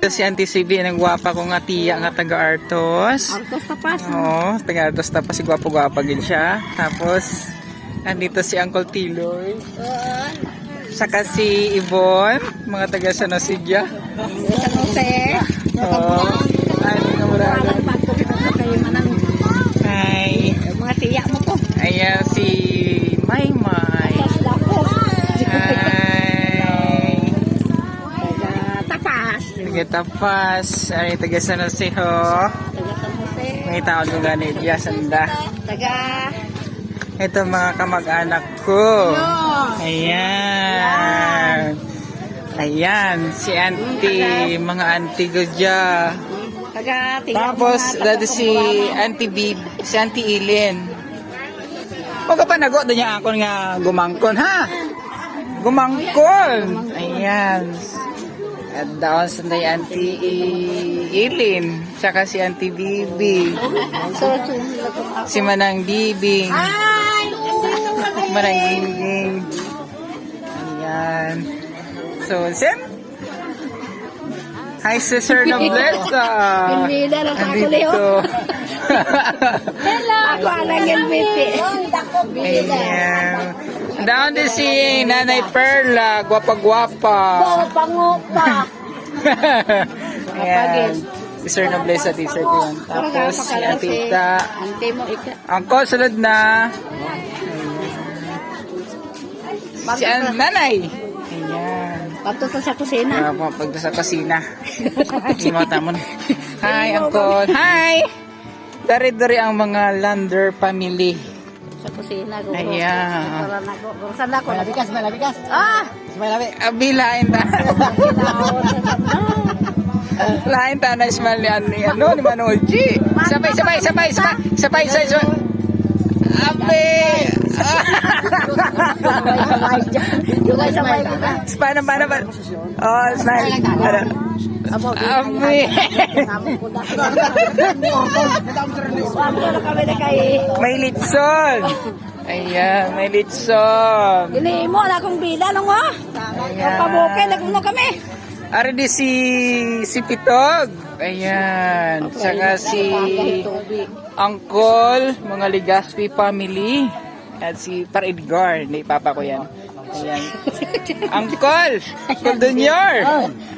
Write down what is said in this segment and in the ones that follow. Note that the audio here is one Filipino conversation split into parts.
Ito si Auntie CB, ang gwapa ko nga tiya nga taga-Artos. Artos tapas. Oo, taga-Artos tapos si gwapa-gwapa din siya. Tapos, nandito si Uncle Tiloy. Saka si Yvonne, mga taga San Osidya. San Jose. Oo. Ay, mga mura. Tapas. Ay, taga San Jose ho. Taga San Jose. May taon ko ganit. Yasanda. Taga Ito mga kamag-anak ko. Ayan. Ayan, si auntie, mga auntie ko dyan. taga. Tapos, dati si auntie Bib, si auntie Ilin. Huwag ka pa nago, doon niya ako nga gumangkon, ha? Gumangkon! Ayan. At daon sa na auntie Ilin, tsaka si auntie Bibi, si Manang Bibing. Manang Gingging. Ayan. So, Sim? Hi, Sister na sa ako Andito. Leo. Hello! Ako yung biti. Ayan. Down din si Nanay Perla. Gwapa-gwapa. Oh, pangupa. Ayan. Sister Noblesa, teacher ko yan. Tapos, si Atita. Ante mo ika. Angko, sunod na. Si An- Nanay. Ayan. Patuto sa kusina. Ah, pagpunta sa kusina. Limota mo na. Hi, Uncle. Hi! Dari-dari ang mga Lander family. Sa kusina. Go, Ayan. Para na go. go. Saan ako? Malabikas, malabikas. Ah! Abilain ta. Lain ta na ismal ni ano, ni ano, ni Manolji. Sabay, sabay, sabay, sabay, sabay, sabay, sabay. Abe! Sabay-sabay dyan. Sabay-sabay kita. Paano, paano, paano? Oh, smile. Ano? Na kay... May litson. Ayan, may litson. Ini mo, na akong bila mo. Ayan. Pabukay, nagmuno kami. Ari di si si Pitog. Ayan. Tsaka si Uncle, mga Ligaspi family. At si Par Edgar, ni Papa ko yan. Ayan. Uncle! Uncle Junior!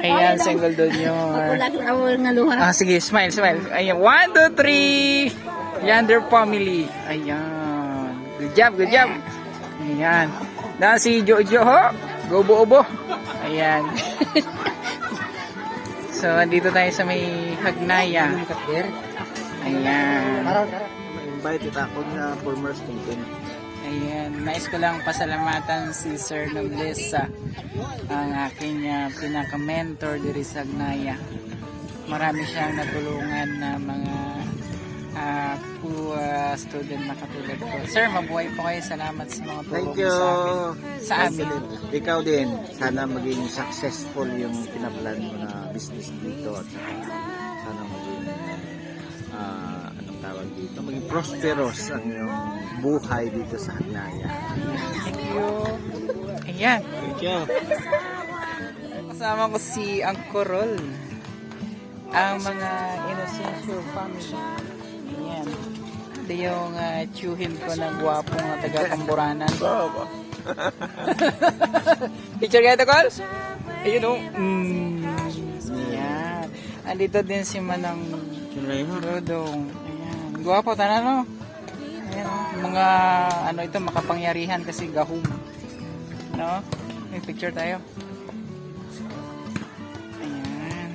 Ayan, si nga luha. Ah, sige, smile, smile. Ayan, one, two, three. Yander family. Ayan. Good job, good job. Ayan. Na si Jojo ho. Gobo-obo. Ayan. so, andito tayo sa may Hagnaya. Ayan. invite it ako na former student. Ayan. Nais ko lang pasalamatan si Sir Noblesa, ang aking uh, pinaka-mentor diri sa Hagnaya. Marami siyang natulungan na mga uh, uh, student na katulad ko. Sir, mabuhay po kayo. Salamat sa mga tulong Thank you. sa amin. Sa amin. Ikaw din, sana maging successful yung pinaplan mo na business dito at dito, maging prosperous ang iyong buhay dito sa Hagnaya. Thank you. Ayan. Thank you. Kasama ko si Rol. Ang mga Inocencio family. Ayan. Ito yung uh, tsuhin ko na gwapo nga taga Kamburanan. Picture kayo ito, Col? Ayun o. Mm. Ayan. Andito din si Manang Rodong. Gwapo, tanan no? Ayan. Mga ano ito, makapangyarihan kasi gahum. No? May picture tayo. Ayan.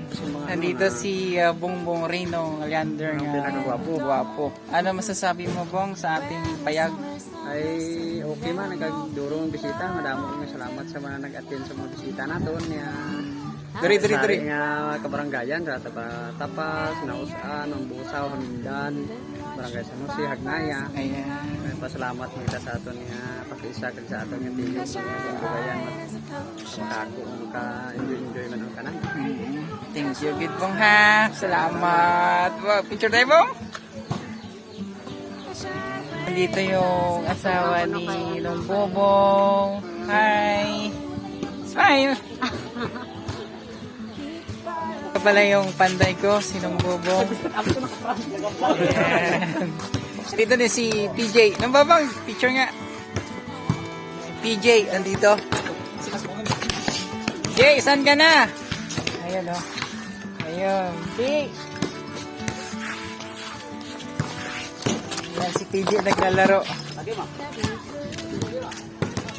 Nandito si uh, Bongbong Rino Leander nga. pinakagwapo. Gwapo. Ano masasabi mo, Bong, sa ating payag? ay okay man nagdurong bisita madamo nga salamat sa mga nag-attend sa mga bisita naton ya Diri, diri. Sari nga kabaranggayan sa tapa tapas nausan ang busaw hamindan barangay San Jose Hagnaya Ayan. Ay, pasalamat kita sa aton nga pakiisa kag sa aton nga tiyo sa kabayan makako ka enjoy enjoy man ang kanan Thank you, good Bong ha. Salamat. Wow, picture tayo, Bong. Nandito yung asawa ni Nong Bobong. Hi. Smile. Ito pala yung panday ko, sinong bubong. Ayan. Dito din si PJ. Nang babang, picture nga. PJ, andito. Jay, saan ka na? Ayan o. Ayun. Jay. Ayan, si PJ naglalaro.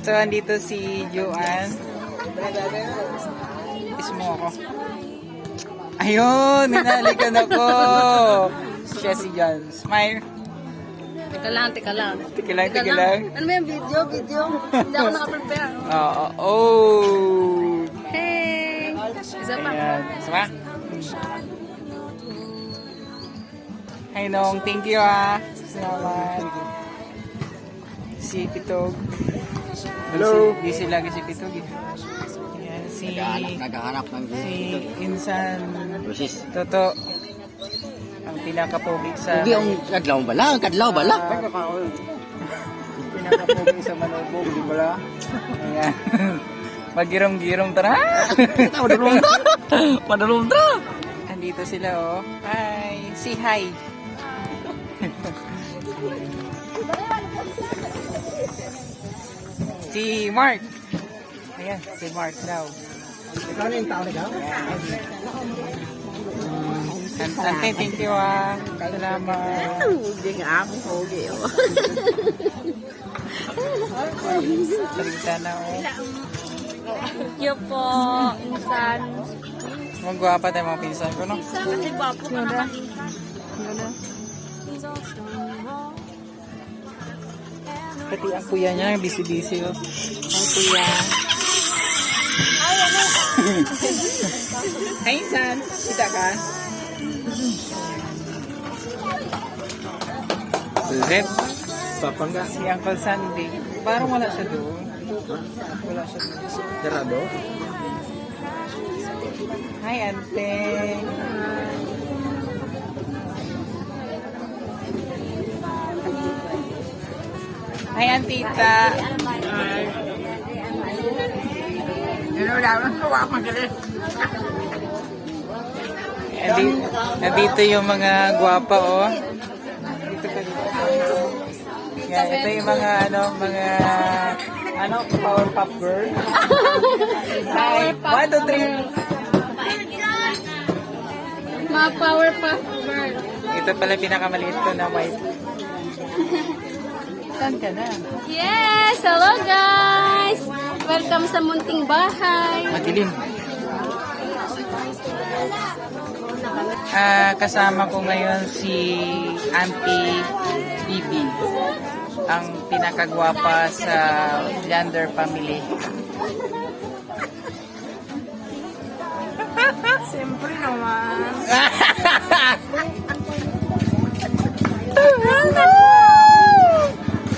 So, andito si Joanne. Kiss mo ako. Ayun, ninalikan ako. Siya si John. Smile. Teka lang, teka lang. Tiki lang, tiki lang. Ano ba yung video? Video? Hindi ako nakaprepare. Oo. Oh. Hey! Isa pa. Ayan. Sama? Hi, Nong. Thank you, ah. Salamat. Si Pitog. Hello. Busy, busy lagi si Pitog. eh. Si... Naghahanap ng Si Insan Lucis. Toto. Ang pinakapogi sa... Hindi ang kadlaw bala, kadlaw bala. pinakapogi sa Manobog, di ba? la? Ayan. Magirong-girong tara. Madulong ta. Madulong ta. Andito sila oh. Hi. Si hi. si Mark. Ayan, si Mark daw. Na yung tao thank you ah. Salamat. Hindi nga ako pogi. oh. Salita na oh. Thank you po, insan. Magwapa tayo mga pinsan ko, no? Kasi gwapo ka naman, insan. Pati ang kuya niya, busy-busy oh. Ang kuya. Hi, San. Kita ka? Zep. Papangga. Si Uncle Sandy. Parang wala siya doon. Wala siya doon. Sarado. Hi, ante. Hi, antita. Nandito, nandito yung mga gwapa, oh. Dito ka dito. Yan, ito yung mga, ano, mga, ano, power pop girl. Hi, one, two, three. Mga power puff girl. Ito pala pinakamaliit ko na white. Saan ka na? Yes! Hello guys! Welcome sa munting bahay. Madilim. Ah, kasama ko ngayon si Auntie Bibi. Ang pinakagwapa sa Leander family. Siyempre naman.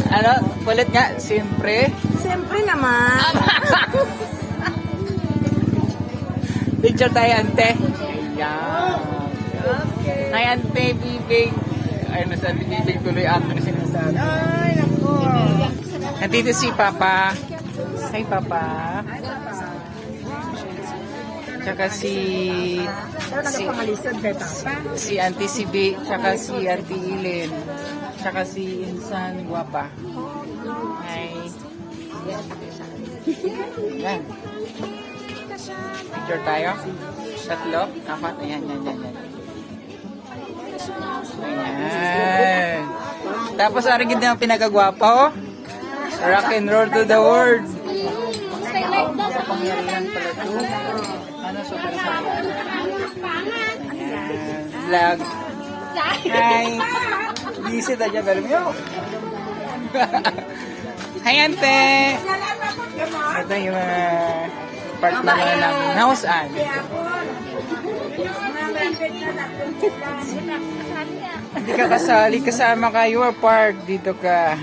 ano? Ulit nga, siyempre. Siyempre naman. Picture tayo, ante. Ayan. Hi, ante, bibig. Ay, nasa bibig tuloy ako na sinasabi. Ay, naku. Nandito si Papa. Hi, Papa. Tsaka si... Si, si Auntie Sibi, tsaka si Auntie Ilin, tsaka si Insan Guapa. Hi. Yan. Picture tayo. Tatlo, apat. Ayan, yan, yan, yan. Ayan. Tapos, arigid na ang pinagagwapa, oh. Rock and roll to the world. Pangyarihan pala to. Ano. Ayan. Vlog. Hi. Busy tayo galing mo. Hi, ante. Ito yung uh, part naman ng house an. Hindi ka kasali, kasama ka, you are part, dito ka.